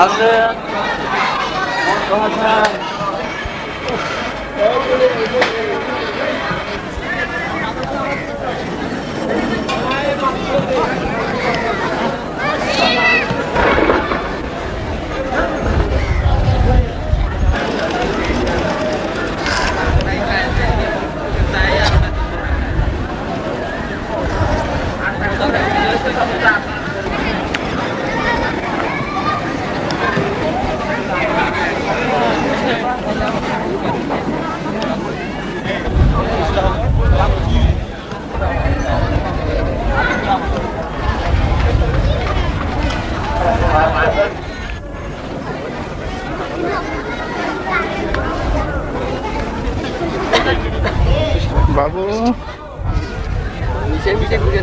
বাবু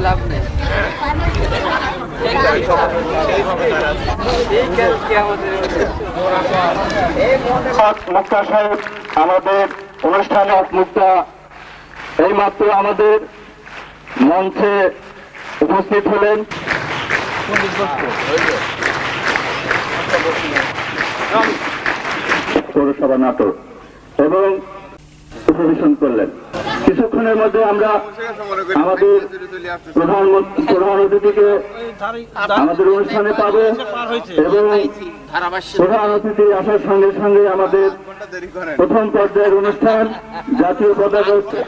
লাভ নেই। সাহেব, আমাদের অনুষ্ঠানে এই মাত্র আমাদের মঞ্চে উপস্থিত হলেন। পৌরসভা নাটক। এবং পরিবেশন করলেন। কিছুক্ষণের মধ্যে আমরা আমাদের প্রধানমন্ত্রী প্রধান অতিথিকে আমাদের অনুষ্ঠানে পাবো এবং প্রধান অতিথি আসার সঙ্গে সঙ্গে আমাদের প্রথম পর্যায়ের অনুষ্ঠান জাতীয় পতাকা উত্তোলন।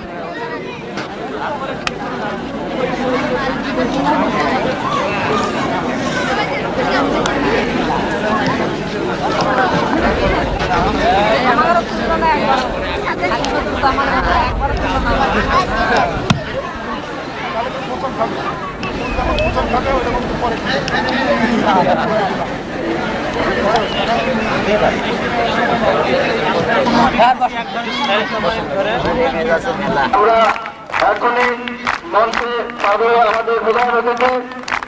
আমরা এখনই মঞ্চে পাবো আমাদের প্রধান অতিথি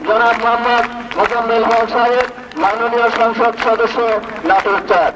জনাব মোহাম্মদ মোজাম্মেল হক সাহেব, মাননীয় সংসদ সদস্য নাটোর চার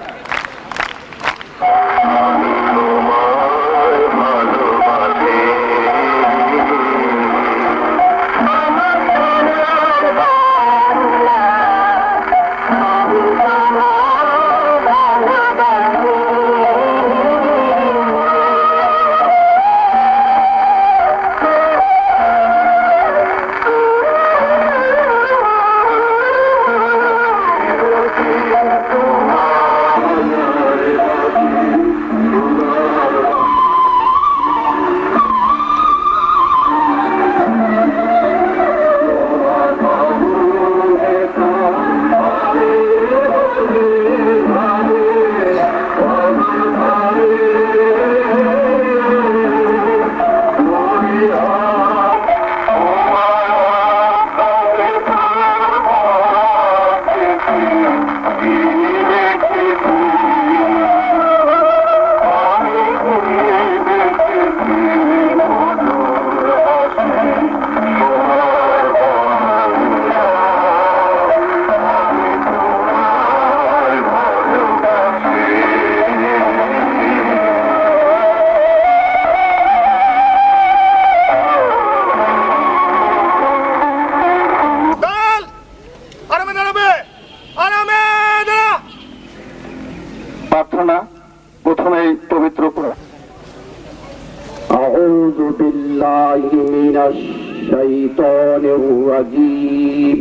بالله من الشيطان الرجيم.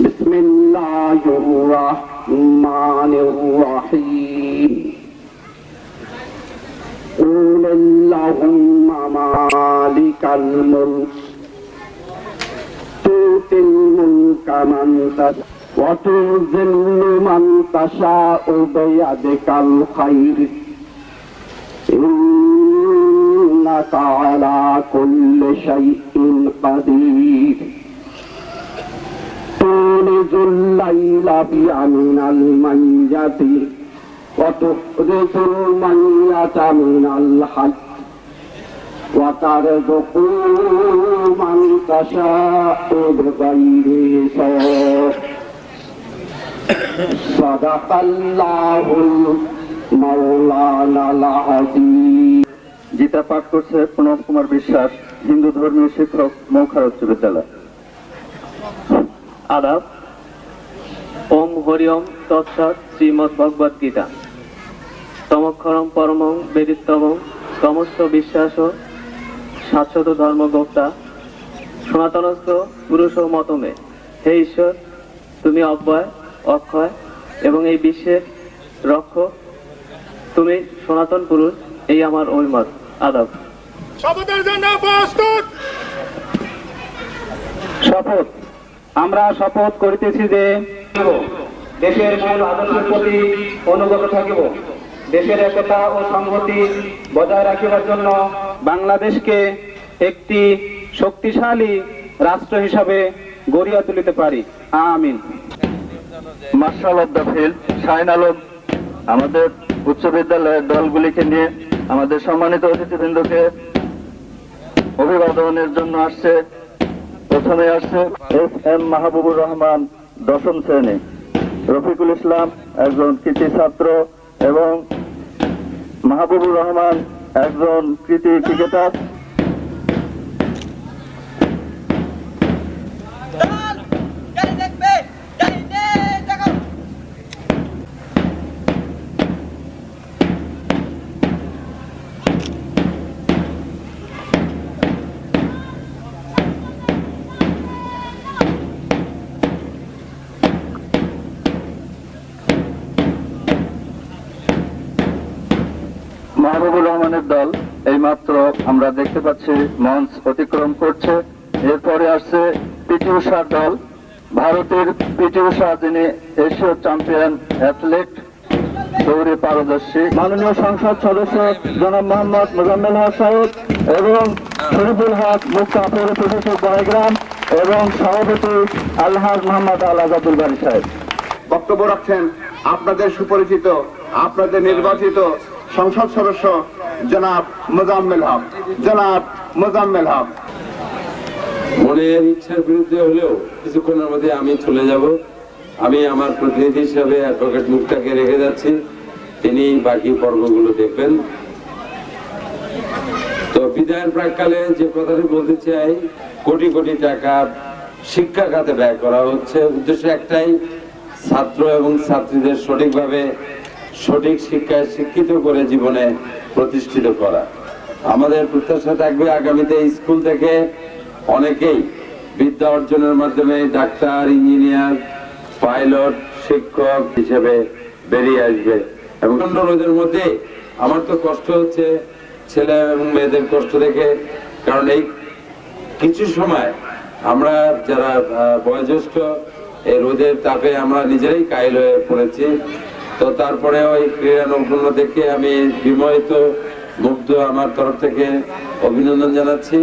بسم الله الرحمن الرحيم. قول اللهم مالك الملك. تؤتي الملك من تشاء وتذل من تشاء بيدك الخير. إنك على كل شيء قدير تولج الليل بأمن الميت وتخرج الميت من الحي وترزق من تشاء بغير حساب صدق الله مولانا العظيم গীতা পাঠ করছে প্রণব কুমার বিশ্বাস, হিন্দু ধর্মীয় শিক্ষক মৌখার উচ্চ বিদ্যালয়। আদাব। ওম হরিওম তৎসৎ শ্রীমদ্ ভগবদ গীতা। তমক্ষরম পরমং বেদিত্তমং সমস্ত বিশ্বাস শাশ্বত ধর্মগোপ্তা। সনাতনস্থ পুরুষ ও মতমে। হে ঈশ্বর, তুমি অব্যয়, অক্ষয় এবং এই বিশ্বের রক্ষক। তুমি সনাতন পুরুষ, এই আমার অভিমত। আদাব। শপথের জন্য প্রস্তুত। শপথ। আমরা শপথ করিতেছি যে দেশের মূল আদর্শের প্রতি অনুগত থাকিব। দেশের একতা ও সংহতি বজায় রাখিবার জন্য বাংলাদেশকে একটি শক্তিশালী রাষ্ট্র হিসাবে গড়িয়া তুলিতে পারি। আমিন। Marshal of the field Alam আমাদের উচ্চ বিদ্যালয়ের দলগুলিকে নিয়ে আমাদের সম্মানিত অতিথিবৃন্দকে অভিবাদনের জন্য আসছে, প্রথমে আসছে এস এম মাহবুবুর রহমান দশম শ্রেণি। রফিকুল ইসলাম একজন কৃতি ছাত্র এবং মাহবুবুর রহমান একজন কৃতি ক্রিকেটার। মাহবুবুর রহমানের দল, এইমাত্র আমরা দেখতে পাচ্ছি মঞ্চ অতিক্রম করছে। এরপরে আসছে পিটি উষার দল, ভারতের পিটি উষা যিনি এশীয় চ্যাম্পিয়ন অ্যাথলেট, দৌড়ে পারদর্শী। মাননীয় সংসদ সদস্য জনাব মোহাম্মদ মোজাম্মেল হক সাহেব এবং শরীফুল হক মুক্তা পৌর প্রশাসক বড়গ্রাম এবং সভাপতি আলহাজ মোহাম্মদ আল আজাদুল বাড়ি সাহেব। বক্তব্য রাখছেন আপনাদের সুপরিচিত, আপনাদের নির্বাচিত সংসদ সদস্য জনাব মোজাম্মেল হক। জনাব মোজাম্মেল হক। মনের ইচ্ছার বিরুদ্ধে হলেও কিছুক্ষণের মধ্যে আমি চলে যাব। আমি আমার প্রতিনিধি হিসাবে অ্যাডভোকেট মুক্তাকে রেখে যাচ্ছি। তিনি বাকি পর্বগুলো দেখবেন। তো বিদায়ের প্রাককালে যে কথাটি বলতে চাই, কোটি কোটি টাকা শিক্ষা খাতে ব্যয় করা হচ্ছে। উদ্দেশ্য একটাই, ছাত্র এবং ছাত্রীদের সঠিকভাবে সঠিক শিক্ষায় শিক্ষিত করে জীবনে প্রতিষ্ঠিত করা। আমাদের প্রত্যাশা থাকবে আগামীতে স্কুল থেকে অনেকেই বিদ্যা অর্জনের মাধ্যমে ডাক্তার, ইঞ্জিনিয়ার, পাইলট, শিক্ষক হিসেবে বেরিয়ে আসবে। এবং রোদের মধ্যে আমার তো কষ্ট হচ্ছে ছেলে এবং মেয়েদের কষ্ট দেখে, কারণ এই কিছু সময় আমরা যারা বয়োজ্যেষ্ঠ, এই রোদের তাপে আমরা নিজেরাই কাইল হয়ে পড়েছি। তো তারপরে ওই ক্রীড়া নৈপুণ্য দেখে আমি বিমোহিত, মুগ্ধ আমার তরফ থেকে অভিনন্দন জানাচ্ছি।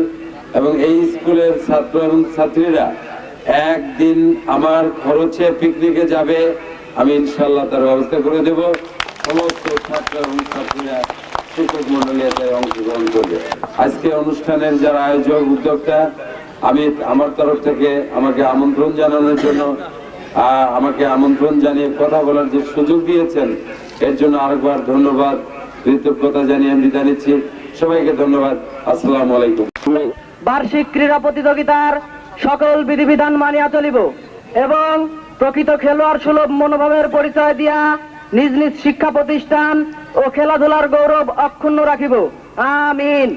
এবং এই স্কুলের ছাত্র এবং ছাত্রীরা একদিন আমার খরচে পিকনিকে যাবে, আমি ইনশাল্লাহ তার ব্যবস্থা করে দেব। সমস্ত ছাত্র এবং ছাত্রীরা শিক্ষক মন্ডলী এতে অংশগ্রহণ করবে। আজকে অনুষ্ঠানের যারা আয়োজক উদ্যোক্তা, আমি আমার তরফ থেকে আমাকে আমন্ত্রণ জানানোর জন্য আমাকে আমন্ত্রণ জানিয়ে কথা বলার যে সুযোগ দিয়েছেন এর জন্য আরেকবার ধন্যবাদ কৃতজ্ঞতা জানিয়ে আমি নিচ্ছি। সবাইকে ধন্যবাদ আসসালামু আলাইকুম। বার্ষিক ক্রীড়া প্রতিযোগিতার সকল বিধিবিধান মানিয়া চলিব এবং প্রকৃত খেলোয়াড় সুলভ মনোভাবের পরিচয় দিয়া নিজ নিজ শিক্ষা প্রতিষ্ঠান ও খেলাধুলার গৌরব অক্ষুণ্ণ রাখিব। আমিন।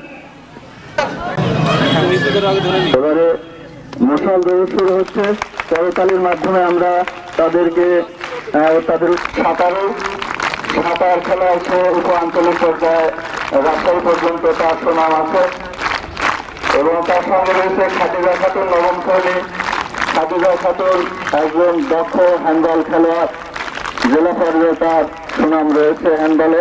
মশাল দৌড় শুরু হচ্ছে। করতালির মাধ্যমে আমরা তাদেরকে তাদের সাঁতারও সাঁতার খেলা আছে উপ আঞ্চলিক পর্যায়ে। রাজশাহী পর্যন্ত তার সুনাম আছে। এবং তার সঙ্গে রয়েছে খাদিজা খাতুন, নবম শ্রেণি। খাদিজা খাতুন একজন দক্ষ হ্যান্ডবল খেলোয়াড়। জেলা পর্যায়ে তার সুনাম রয়েছে হ্যান্ডবলে